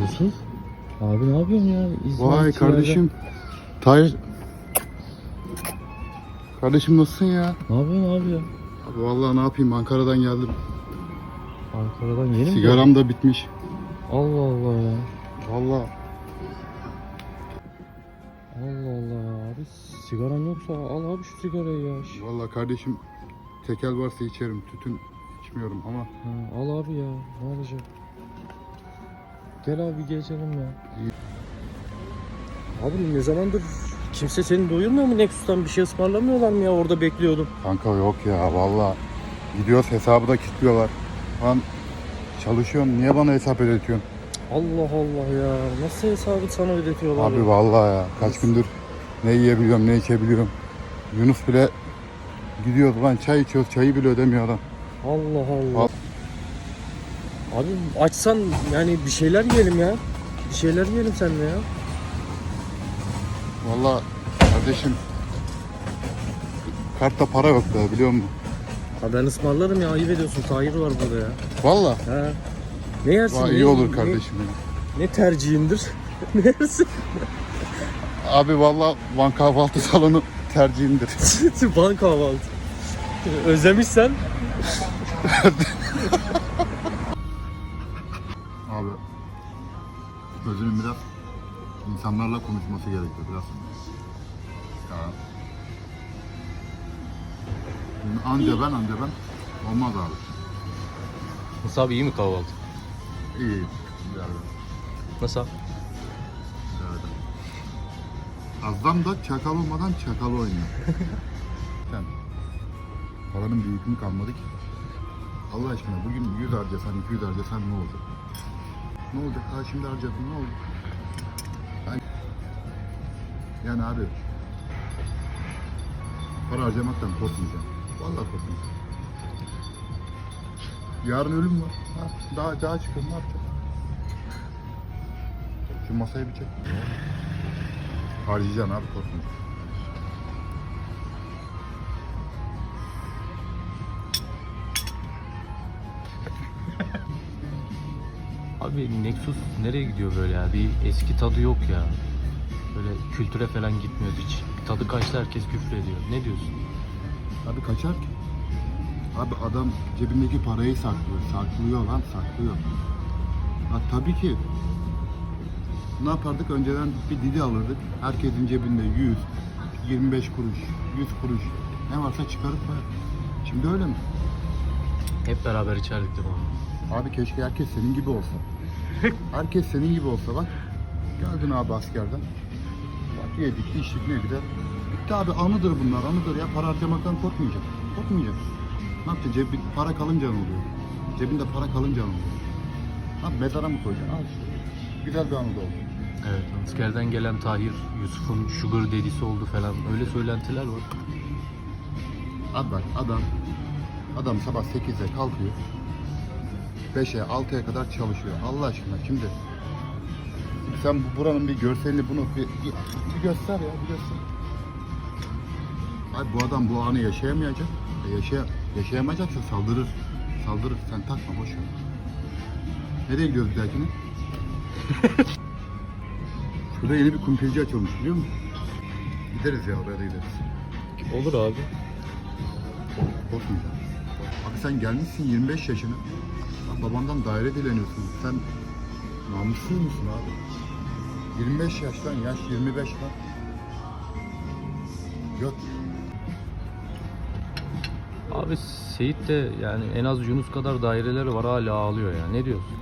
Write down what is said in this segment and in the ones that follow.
Yusuf. Abi ne yapıyorsun ya? İzmir Vay Tiner'de- kardeşim. Tahir. Kardeşim nasılsın ya? Ne yapıyorsun abi ya? Abi vallahi ne yapayım Ankara'dan geldim. Ankara'dan yeni mi? geldin? Sigaram da bitmiş. Allah Allah ya. Vallahi Allah Allah abi sigaran yoksa al abi şu sigarayı ya. vallahi kardeşim tekel varsa içerim. Tütün içmiyorum ama Ha, al abi ya ne olacak? Gel abi geçelim ya. Abi ne zamandır kimse seni doyurmuyor mu Nexus'tan bir şey ısmarlamıyorlar mı ya orada bekliyordum. kanka yok ya vallahi gidiyoruz hesabı da kilitliyorlar. Lan çalışıyorum niye bana hesap ödetiyorsun? Allah Allah ya nasıl hesabı sana ödetiyorlar Abi ya? vallahi ya kaç gündür ne yiyebiliyorum ne içebiliyorum. Yunus bile gidiyoruz lan çay içiyoruz çayı bile ödemiyor adam. Allah Allah. Al. Abi açsan yani bir şeyler yiyelim ya. Bir şeyler yiyelim seninle ya. Vallahi kardeşim kartta para yok da biliyor musun? Ha ben ısmarlarım ya ayıp ediyorsun. Tahir var burada ya. Vallahi Ha. Ne yersin? Ne- iyi olur kardeşim benim. Ne, tercihindir? ne yersin? Abi vallahi Van kahvaltı salonu tercihimdir. Ban kahvaltı. Özlemişsen. Abi gözünün biraz insanlarla konuşması gerekiyor biraz. Ya. Anca ben anca ben olmaz abi. Nasıl abi iyi mi kahvaltı? İyi. iyi. Güzel. Nasıl abi? Azdan da çakal olmadan çakal oynuyor. Sen paranın bir hükmü kalmadı ki. Allah aşkına bugün 100 harcasan 200 harcasan ne olacak? Ne olacak? Ha şimdi harcadın ne olacak? Yani, yani abi para harcamaktan korkmayacağım. Vallahi korkmayacağım. Yarın ölüm var. Ha, daha daha çıkıyorum ne yapacağım? Şu masayı bir çek. Harcayacaksın abi korkmayacaksın. Abi Nexus nereye gidiyor böyle ya? Bir eski tadı yok ya. Böyle kültüre falan gitmiyoruz hiç. Tadı kaçtı herkes küfür ediyor. Ne diyorsun? Abi kaçar ki? Abi adam cebindeki parayı saklıyor. Saklıyor lan saklıyor. Ha, tabii ki ne yapardık? Önceden bir didi alırdık. Herkesin cebinde 100, 25 kuruş, 100 kuruş. Ne varsa çıkarıp koyar. Şimdi öyle mi? Hep beraber içerdik değil mi abi? Abi keşke herkes senin gibi olsa. Herkes senin gibi olsa bak. Geldin abi askerden. Bak yedik, içtik ne güzel. Bitti abi anıdır bunlar anıdır ya. Para harcamaktan korkmayacak. Korkmayacak. Ne yapacaksın? Cebi, para kalınca ne oluyor? Cebinde para kalınca ne oluyor? Abi mezara mı koyacaksın? Al işte. Güzel bir anı da oldu. Evet. Askerden gelen Tahir, Yusuf'un sugar dedisi oldu falan. Öyle söylentiler var. Abi bak adam adam sabah 8'de kalkıyor. 5'e 6'ya kadar çalışıyor. Allah aşkına şimdi sen bu buranın bir görselini bunu bir, bir, bir göster ya bir göster. Abi bu adam bu anı yaşayamayacak. E yaşaya, yaşayamayacaksa saldırır. Saldırır. Sen takma boş ver. Nereye gidiyoruz bir dahakine? Şurada yeni bir kumpirci açılmış biliyor musun? Gideriz ya oraya da gideriz. Olur abi. Korkmayacağım. Abi sen gelmişsin 25 yaşına. Babandan daire dileniyorsun. Sen namussuz musun abi? 25 yaş lan yaş 25 lan. Yok. Abi Seyit de yani en az Yunus kadar daireleri var hala ağlıyor ya. Ne diyorsun?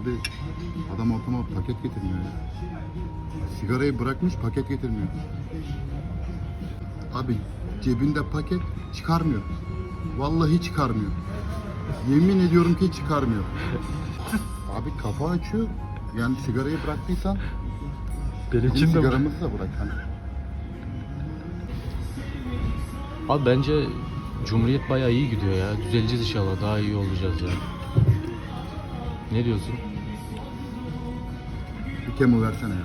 Abi adam ortama paket getirmiyor ya. Sigarayı bırakmış paket getirmiyor. Abi cebinde paket çıkarmıyor. Vallahi çıkarmıyor. Yemin ediyorum ki çıkarmıyor. Abi kafa açıyor. Yani sigarayı bıraktıysan Benim bizim sigaramızı da bırak. Hani. Abi bence Cumhuriyet bayağı iyi gidiyor ya. Düzeleceğiz inşallah. Daha iyi olacağız ya. Ne diyorsun? Bir kemo versene ya.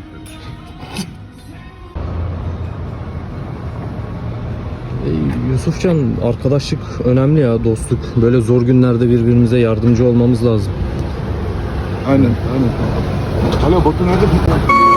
Yusufcan arkadaşlık önemli ya dostluk. Böyle zor günlerde birbirimize yardımcı olmamız lazım. Aynen aynen. Alo Batu nerede?